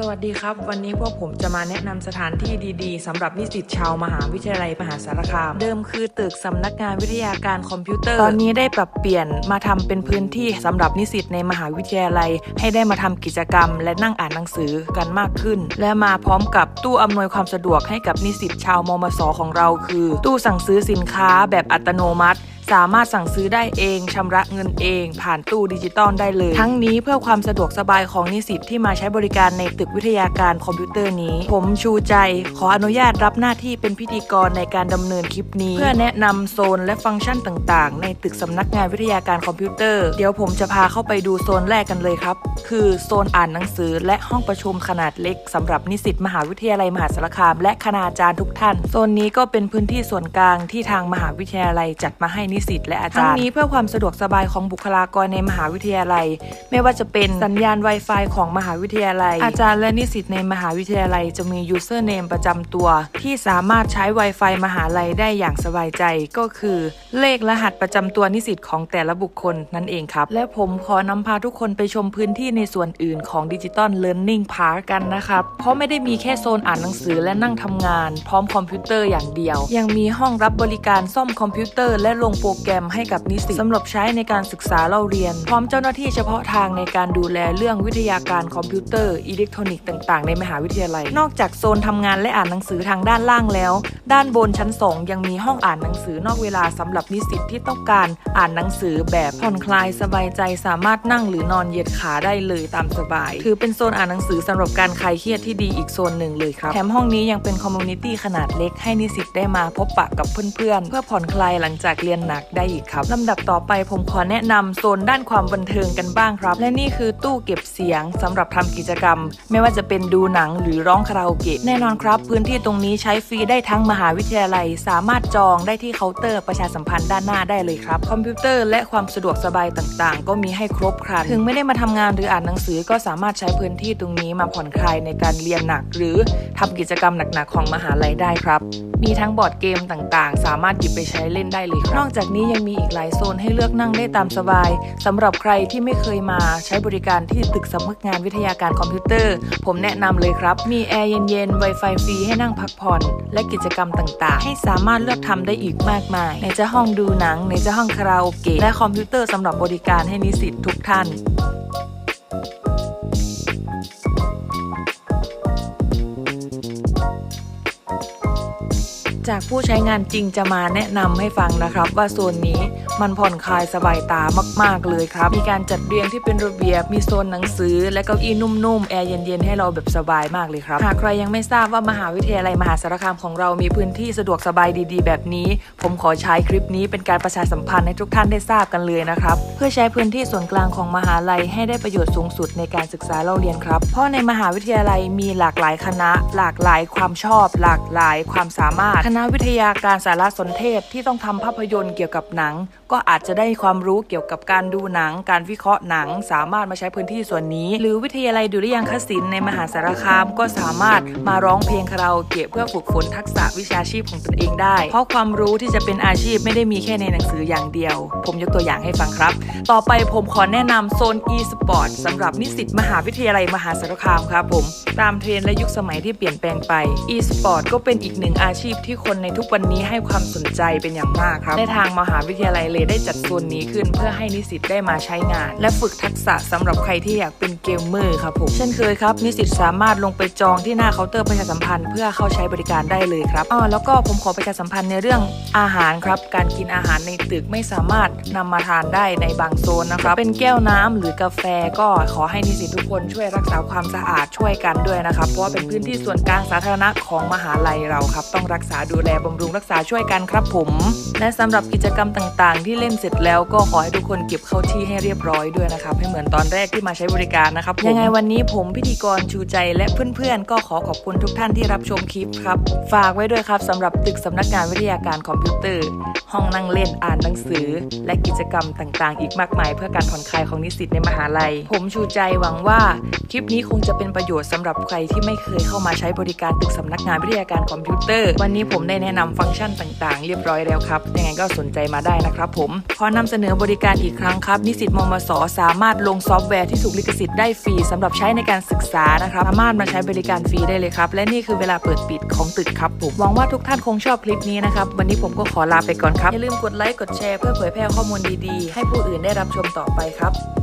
สวัสดีครับ วันนี้พวกผมจะมาแนะนำสถานที่ดีๆสำหรับนิสิตชาวมหาวิทยาลัยมหาสารคาม เดิมคือตึกสำนักงานวิทยาการคอมพิวเตอร์ ตอนนี้ได้ปรับเปลี่ยนมาทำเป็นพื้นที่สำหรับนิสิตในมหาวิทยาลัย ให้ได้มาทำกิจกรรม และนั่งอ่านหนังสือกันมากขึ้น และมาพร้อมกับตู้อำนวยความสะดวกให้กับนิสิตชาวมมสของเรา คือ ตู้สั่งซื้อสินค้าแบบอัตโนมัติ สามารถสั่งซื้อได้เองชำระเงินเอง ผ่านตู้ดิจิตอลได้เลย ทั้งนี้เพื่อความสะดวกสบายของนิสิตที่มาใช้บริการในตึกวิทยาการคอมพิวเตอร์นี้ ผมชูใจ ขออนุญาตรับหน้าที่เป็นพิธีกรในการดำเนินคลิปนี้ เพื่อแนะนำโซนและฟังก์ชันต่างๆ ในตึกสำนักงานวิทยาการคอมพิวเตอร์ เดี๋ยวผมจะพาเข้าไปดูโซนแรกกันเลยครับ คือโซนอ่านหนังสือและห้องประชุมขนาดเล็กสำหรับนิสิตมหาวิทยาลัยมหาสารคาม และคณาจารย์ทุกท่าน โซนนี้ก็เป็นพื้นที่ส่วนกลางที่ทางมหาวิทยาลัยจัดมาให้นิสิตและอาจารย์ทั้งนี้เพื่อความสะดวกสบายของบุคลากรในมหาวิทยาลัย ไม่ว่าจะเป็นสัญญาณ Wi-Fi ของมหาวิทยาลัย อาจารย์และนิสิตในมหาวิทยาลัยจะมี username ประจำตัว ที่สามารถใช้ Wi-Fi มหาลัยได้อย่างสบายใจก็คือ เลขรหัสประจำตัวนิสิตของแต่ละบุคคลนั่นเองครับ และผมขอนำพาทุกคนไปชมพื้นที่ในส่วนอื่นของดิจิตอลเลิร์นนิ่งพาร์กันนะครับ เพราะไม่ได้มีแค่โซนอ่านหนังสือและนั่งทำงาน พร้อมคอมพิวเตอร์อย่างเดียว ยังมีห้องรับบริการซ่อมคอมพิวเตอร์และลงโปรแกรมให้กับนิสิตสำหรับใช้ในการศึกษาเล่าเรียน พร้อมเจ้าหน้าที่เฉพาะทางในการดูแลเรื่องวิทยาการคอมพิวเตอร์อิเล็กทรอนิกส์ต่างๆ ในมหาวิทยาลัย นอกจากโซนทำงานและอ่านหนังสือทางด้านล่างแล้ว ด้านบนชั้น 2 ยังมีห้องอ่านหนังสือนอกเวลาสำหรับนิสิตที่ต้องการอ่านหนังสือแบบผ่อนคลายสบายใจสามารถนั่งหรือนอนเหยียดขาได้เลยตามสบาย ถือเป็นโซนอ่านหนังสือสำหรับการคลายเครียดที่ดีอีกโซนหนึ่งเลยครับแถมห้องนี้ยังเป็นคอมมูนิตี้ขนาดเล็กให้นิสิตได้มาพบปะกับเพื่อนๆเพื่อผ่อนคลายหลังจากเรียนหนักได้อีกครับลำดับต่อไปผมขอแนะนำโซนด้านความบันเทิงกันบ้างครับ และนี่คือตู้เก็บเสียงสำหรับทำกิจกรรม ไม่ว่าจะเป็นดูหนังหรือร้องคาราโอเกะแน่นอนครับ พื้นที่ตรงนี้ใช้ฟรีได้ทั้งมหาวิทยาลัย สามารถจองได้ที่เคาน์เตอร์ประชาสัมพันธ์ด้านหน้าได้เลยครับคอมพิวเตอร์และความสะดวกสบายต่างๆ ก็มีให้ครบครันถึงไม่ได้มาทำงานหรืออ่านหนังสือก็สามารถใช้พื้นที่ตรงนี้มาผ่อนคลายในการเรียนหนัก หรือทำกิจกรรมหนักๆของมหาลัยได้ครับ มีทั้งบอร์ดเกมต่างๆ สามารถหยิบไปใช้เล่นได้เลยครับนอกจากนี้ยังมีอีกหลายโซนให้เลือกนั่งได้ตามสบายสำหรับใครที่ไม่เคยมาใช้บริการที่ตึกสำนักงานวิทยาการคอมพิวเตอร์ ผมแนะนำเลยครับ มีแอร์เย็นๆ Wi-Fi ฟรีให้นั่งพักผ่อน และกิจกรรมต่างๆ ให้สามารถเลือกทำได้อีกมากมายในจะห้องดูหนังในจะห้องคาราโอเกะและคอมพิวเตอร์สำหรับบริการให้นิสิตทุกท่าน จากผู้ใช้งานจริงจะมาแนะนำให้ฟังนะครับ ว่าโซนนี้มันผ่อนคลายสบายตามาก ๆเลยครับ มีการจัดเรียงที่เป็นระเบียบ มีโซนหนังสือ และเก้าอี้นุ่มๆ แอร์เย็นๆ ให้เราแบบสบายมากเลยครับ หากใครยังไม่ทราบว่ามหาวิทยาลัยมหาสารคามของเรามีพื้นที่สะดวกสบายดีๆ แบบนี้ ผมขอใช้คลิปนี้เป็นการประชาสัมพันธ์ให้ทุกท่านได้ทราบกันเลยนะครับ เพื่อใช้พื้นที่ส่วนกลางของมหาลัยให้ได้ประโยชน์สูงสุดในการศึกษาเล่าเรียนครับ เพราะในมหาวิทยาลัยมีหลากหลายคณะ หลากหลายความชอบ หลากหลายความสามารถคณะวิทยาการสารสนเทศที่ต้องทำภาพยนตร์เกี่ยวกับหนัง ก็อาจจะได้ความรู้เกี่ยวกับการดูหนัง การวิเคราะห์หนัง สามารถมาใช้พื้นที่ส่วนนี้ หรือวิทยาลัยดุริยางคศิลป์ในมหาสารคามก็สามารถมาร้องเพลงคาราโอเกะเพื่อฝึกฝนทักษะวิชาชีพของตนเองได้ เพราะความรู้ที่จะเป็นอาชีพไม่ได้มีแค่ในหนังสืออย่างเดียว ผมยกตัวอย่างให้ฟังครับ ต่อไปผมขอแนะนำโซน e-sport สำหรับนิสิตมหาวิทยาลัยมหาสารคามครับผม ตามเทรนและยุคสมัยที่เปลี่ยนแปลงไป e-sport ก็เป็นอีกหนึ่งอาชีพที่คนในทุกวันนี้ให้ความสนใจเป็นอย่างมากครับในทางมหาวิทยาลัยเลยได้จัดโซนนี้ขึ้น เพื่อให้นิสิตได้มาใช้งาน และฝึกทักษะสำหรับใครที่อยากเป็นเกมเมอร์ครับผมเช่นเคยครับ นิสิตสามารถลงไปจองที่หน้าเคาน์เตอร์ประชาสัมพันธ์เพื่อเข้าใช้บริการได้เลยครับอ๋อแล้วก็ผมขอประชาสัมพันธ์ในเรื่องอาหารครับ การกินอาหารในตึกไม่สามารถนำมาทานได้ในบางโซนนะครับเป็นแก้วน้ำหรือกาแฟก็ขอให้นิสิตทุกคนช่วยรักษาความสะอาดช่วยกันด้วยนะครับเพราะว่าเป็นพื้นที่ส่วนกลางสาธารณะของมหาลัยเราครับ ต้องรักษาดูแลบำรุงรักษาช่วยกันครับผม และสำหรับกิจกรรมต่างๆ ที่เล่นเสร็จแล้วก็ขอให้ทุกคนเก็บเข้าที่ให้เรียบร้อยด้วยนะครับให้เหมือนตอนแรกที่มาใช้บริการนะครับผมยังไงวันนี้ผมพิธีกรชูใจและเพื่อนๆ ก็ขอขอบคุณทุกท่านที่รับชมคลิปครับ ฝากไว้ด้วยครับสำหรับตึกสำนักงานวิทยาการคอมพิวเตอร์ ห้องนั่งเล่นอ่านหนังสือ และกิจกรรมต่างๆ อีกมากมายเพื่อการผ่อนคลายของนิสิตในมหาลัย ผมชูใจหวังว่า คลิปนี้คงจะเป็นประโยชน์สำหรับใครที่ไม่เคยเข้ามาใช้บริการตึกสำนักงานวิทยาการคอมพิวเตอร์ วันนี้ผมได้แนะนำฟังก์ชันต่างๆ เรียบร้อยแล้วครับ ยังไงก็สนใจมาได้นะครับผม ขอนำเสนอบริการอีกครั้งครับ นิสิตมมสสามารถลงซอฟต์แวร์ที่ถูกลิขสิทธิ์ได้ฟรีสำหรับใช้ในการศึกษานะครับ สามารถมาใช้บริการฟรีได้เลยครับ และนี่คือเวลาเปิดปิดของตึกครับผมหวังว่าทุกท่านคงชอบคลิปนี้นะครับ วันนี้ผมก็ขอลาไปก่อนครับ อย่าลืมกดไลค์ กดแชร์เพื่อเผยแพร่ข้อมูลดีๆ ให้ผู้อื่นได้รับชมต่อไปครับ